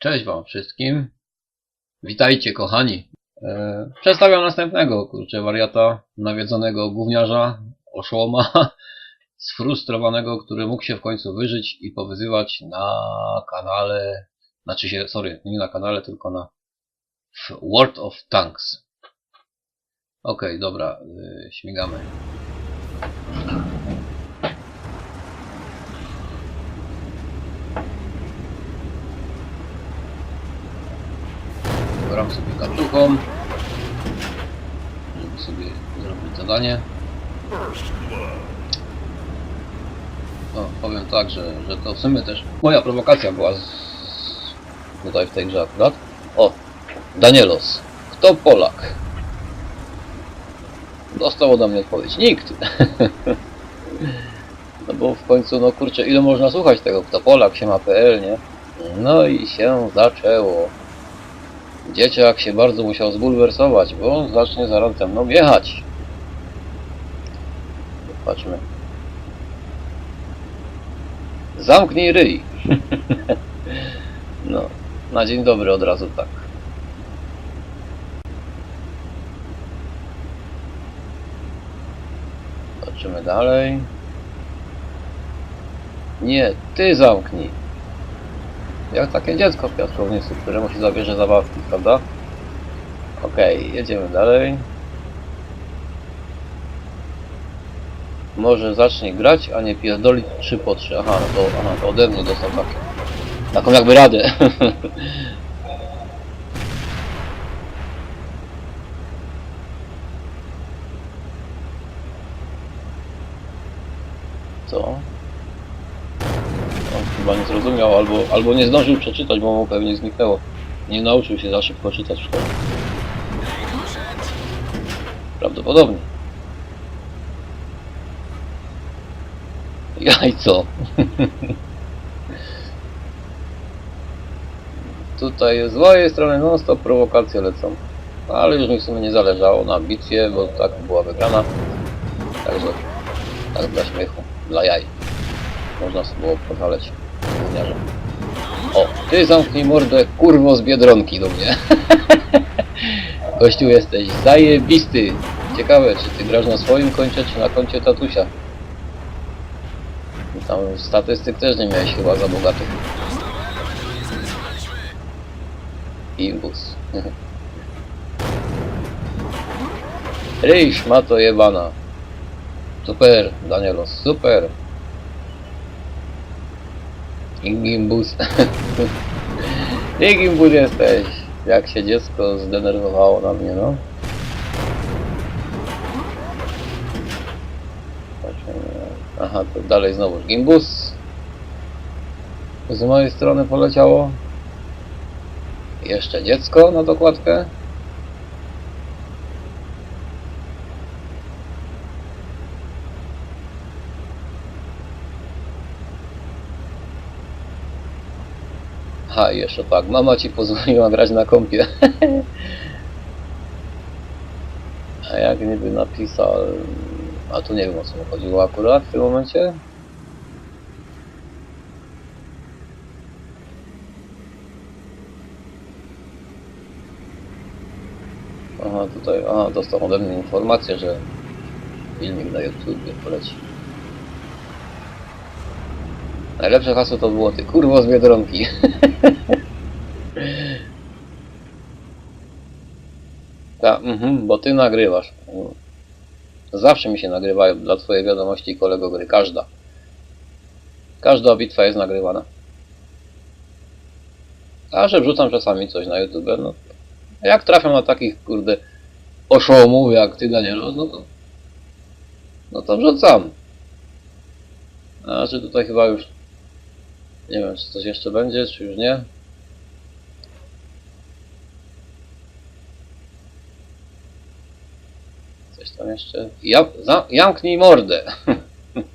Cześć wam wszystkim. Witajcie kochani. E, przedstawiam następnego, kurczę, wariata, nawiedzonego gówniarza, oszołoma, sfrustrowanego, który mógł się w końcu wyżyć i powyzywać na kanale, znaczy się, sorry, nie na kanale, tylko na World of Tanks. Okej, dobra, y, śmigamy. Gram sobie kartuchą, żeby sobie zrobić zadanie. No, powiem tak, że, że to w sumie też moja prowokacja była z... tutaj w tej grze akurat. O, Danielos. Kto Polak? Dostał ode mnie odpowiedź. Nikt. no bo w końcu, no kurczę, ile można słuchać tego, kto Polak, się ma PL, nie? No i się zaczęło. Dzieciak się bardzo musiał zbulwersować, bo on zacznie zaraz ze mną jechać. Patrzmy. Zamknij ryj. no, na dzień dobry od razu tak. Patrzymy dalej. Nie, ty zamknij. Jak takie dziecko w piaskownicy, któremu się zabierze zabawki, prawda? Okej, jedziemy dalej. Może zacznie grać, a nie pierdolić 3 po 3. Aha, no to, aha, to ode mnie dostał takie. Taką jakby radę. Co? Chyba nie zrozumiał, albo, albo nie zdążył przeczytać, bo mu pewnie zniknęło. Nie nauczył się za szybko czytać w szkole. Prawdopodobnie. Jajco. Tutaj z mojej strony non stop prowokacje lecą. Ale już mi w sumie nie zależało na bitwie, bo tak była wygrana. Także tak dla śmiechu, dla jaj. Można sobie było gówniarzem. O, ty zamknij mordę, kurwo z Biedronki do mnie. Gościu jesteś zajebisty. Ciekawe, czy ty grasz na swoim koncie, czy na koncie tatusia. Tam statystyk też nie miałeś chyba za bogatych. Imbus. Ryś ma to jebana. Super, Danielos, super. Gimbus. Ty Gimbus jesteś. Jak się dziecko zdenerwowało na mnie, no. Aha, to dalej znowu Gimbus. Z mojej strony poleciało. Jeszcze dziecko na dokładkę. I jeszcze tak, mama ci pozwoliła grać na kompie. A jak niby napisał... A tu nie wiem o co mu chodziło akurat w tym momencie. Aha, tutaj, aha, dostał ode mnie informację, że filmik na YouTube poleci. Najlepsze hasło to było ty kurwo z Biedronki. Ta, mhm, bo ty nagrywasz. Zawsze mi się nagrywają dla twojej wiadomości kolego gry. Każda. Każda bitwa jest nagrywana. A że wrzucam czasami coś na YouTube, no jak trafiam na takich kurde oszołomów jak ty Danielu, no to no to wrzucam. A tutaj chyba już nie wiem, czy coś jeszcze będzie, czy już nie. Coś tam jeszcze. Ja, za, jamknij mordę.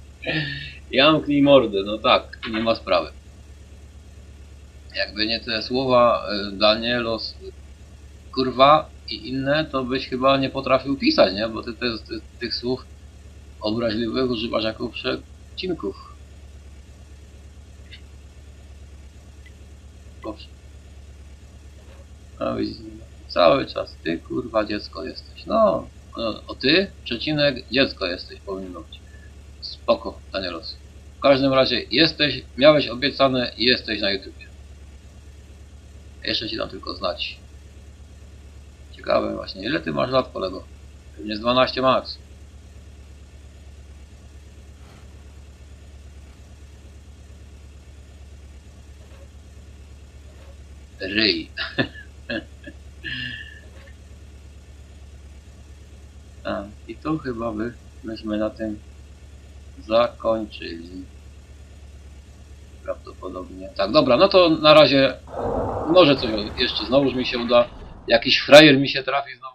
jamknij mordę, no tak, nie ma sprawy. Jakby nie te słowa y, Danielos, kurwa i inne, to byś chyba nie potrafił pisać, nie? Bo ty, te, ty tych słów obraźliwych używasz jako przecinków. Proszę. No cały czas ty kurwa dziecko jesteś. No, o, o ty, przecinek, dziecko jesteś, powinno być. Spoko, Danielos. W każdym razie jesteś, miałeś obiecane i jesteś na YouTubie. Jeszcze ci dam tylko znać. Ciekawe właśnie, ile ty masz lat kolego? Pewnie z 12 max. Ryj. A, I tu chyba by myśmy na tym zakończyli. Prawdopodobnie. Tak, dobra, no to na razie może coś jeszcze znowuż mi się uda. Jakiś frajer mi się trafi znowu.